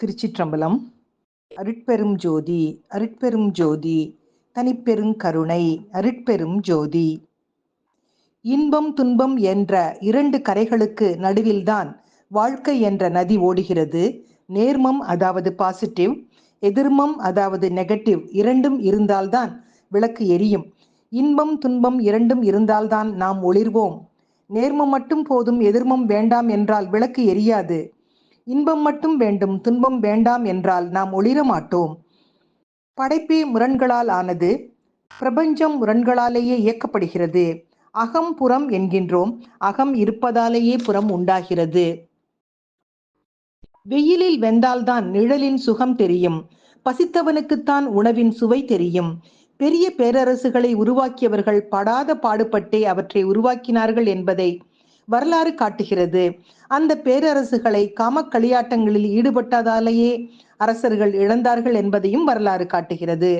திருச்சிற்றம்பலம். அருட்பெரும் ஜோதி அருட்பெரும் ஜோதி தனிப்பெருங் கருணை அருட்பெரும் ஜோதி. இன்பம் துன்பம் என்ற இரண்டு கரைகளுக்கு நடுவில்தான் வாழ்க்கை என்ற நதி ஓடுகிறது. நேர்மம் அதாவது பாசிட்டிவ் எதிர்மம் அதாவது நெகட்டிவ் இரண்டும் இருந்தால்தான் விளக்கு எரியும். இன்பம் துன்பம் இரண்டும் இருந்தால்தான் நாம் ஒளிர்வோம். நேர்மம் மட்டும் போதும் எதிர்மம் வேண்டாம் என்றால் விளக்கு எரியாது. இன்பம் மட்டும் வேண்டும் துன்பம் வேண்டாம் என்றால் நாம் ஒளிர மாட்டோம். படைப்பே முரண்களால் ஆனது பிரபஞ்சம் முரண்களாலேயே இயக்கப்படுகிறது. அகம் புறம் என்கின்றோம் அகம் இருப்பதாலேயே புறம் உண்டாகிறது. வெயிலில் வெந்தால்தான் நிழலின் சுகம் தெரியும் பசித்தவனுக்குத்தான் உணவின் சுவை தெரியும். பெரிய பேரரசுகளை உருவாக்கியவர்கள் படாத பாடுபட்டே அவற்றை உருவாக்கினார்கள் என்பதை வரலாறு காட்டுகிறது. அந்த பேரரசுகளை காம களியாட்டங்களில் ஈடுபட்டதாலேயே அரசர்கள் இழந்தார்கள் என்பதையும் வரலாறு காட்டுகிறது.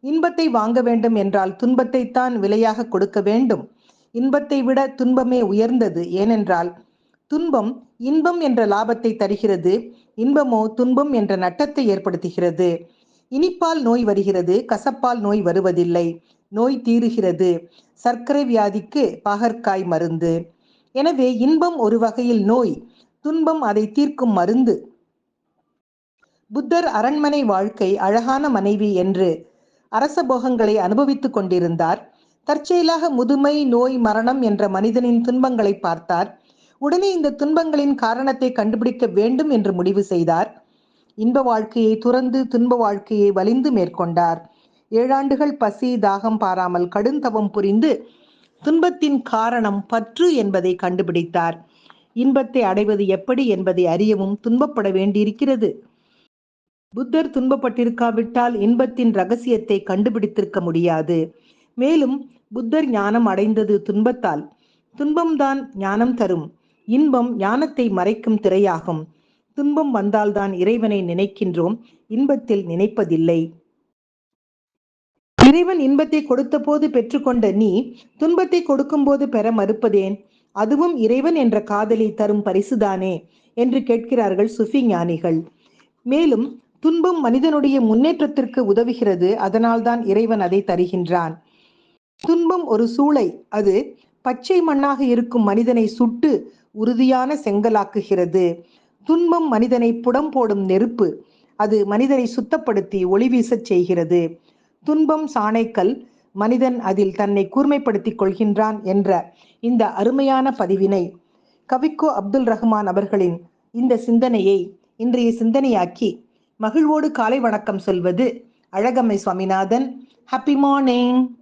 இன்பத்தை வாங்க வேண்டும் என்றால் துன்பத்தைத்தான் விலையாக கொடுக்க வேண்டும். இன்பத்தை விட துன்பமே உயர்ந்தது. ஏனென்றால் துன்பம் இன்பம் என்ற லாபத்தை தருகிறது. இன்பமோ துன்பம் என்ற நட்டத்தை ஏற்படுத்துகிறது. இனிப்பால் நோய் வருகிறது. கசப்பால் நோய் வருவதில்லை. நோய் தீருகிறது. சர்க்கரை வியாதிக்கு பாகற்காய் மருந்து. எனவே இன்பம் ஒரு வகையில் நோய் துன்பம் அதை தீர்க்கும் மருந்து. புத்தர் அரண்மனை வாழ்க்கை அழகான மனைவி என்று அரச போகங்களை அனுபவித்துக் கொண்டிருந்தார். தற்செயலாக முதுமை நோய் மரணம் என்ற மனிதனின் துன்பங்களை பார்த்தார். உடனே இந்த துன்பங்களின் காரணத்தை கண்டுபிடிக்க வேண்டும் என்று முடிவு செய்தார். இன்ப வாழ்க்கையை துறந்து துன்ப வாழ்க்கையை வலிந்து மேற்கொண்டார். ஏழாண்டுகள் பசி தாகம் பாராமல் கடுந்தவம் புரிந்து துன்பத்தின் காரணம் பற்று என்பதை கண்டுபிடித்தார். இன்பத்தை அடைவது எப்படி என்பதை அறியவும் துன்பப்பட வேண்டியிருக்கிறது. புத்தர் துன்பப்பட்டிருக்காவிட்டால் இன்பத்தின் ரகசியத்தை கண்டுபிடித்திருக்க முடியாது. மேலும் புத்தர் ஞானம் அடைந்தது துன்பத்தால். துன்பம்தான் ஞானம் தரும். இன்பம் ஞானத்தை மறைக்கும் திரையாகும். துன்பம் வந்தால்தான் இறைவனை நினைக்கின்றோம். இன்பத்தில் நினைப்பதில்லை. இறைவன் இன்பத்தை கொடுத்த போது பெற்றுக்கொண்ட நீ துன்பத்தை கொடுக்கும் போது பெற மறுப்பதேன்? அதுவும் இறைவன் என்ற காதலி தரும் பரிசுதானே? என்று கேட்கிறார்கள் சுஃபி ஞானிகள். மேலும் துன்பம் மனிதனுடைய முன்னேற்றத்திற்கு உதவுகிறது அதனால்தான் இறைவன் அதை தருகின்றான். துன்பம் ஒரு சூளை அது பச்சை மண்ணாக இருக்கும் மனிதனை சுட்டு உறுதியான செங்கலாக்குகிறது. துன்பம் மனிதனை புடம் போடும் நெருப்பு அது மனிதனை சுத்தப்படுத்தி ஒளி வீசச் செய்கிறது. துன்பம் சாணைக்கல் மனிதன் அதில் தன்னை கூர்மைப்படுத்திக் கொள்கின்றான் என்ற இந்த அருமையான பதிவினை கவிக்கோ அப்துல் ரஹ்மான் அவர்களின் இந்த சிந்தனையை இன்றைய சிந்தனையாக்கி மகிழ்வோடு காலை வணக்கம் சொல்வது அழகம்மை சுவாமிநாதன். Happy morning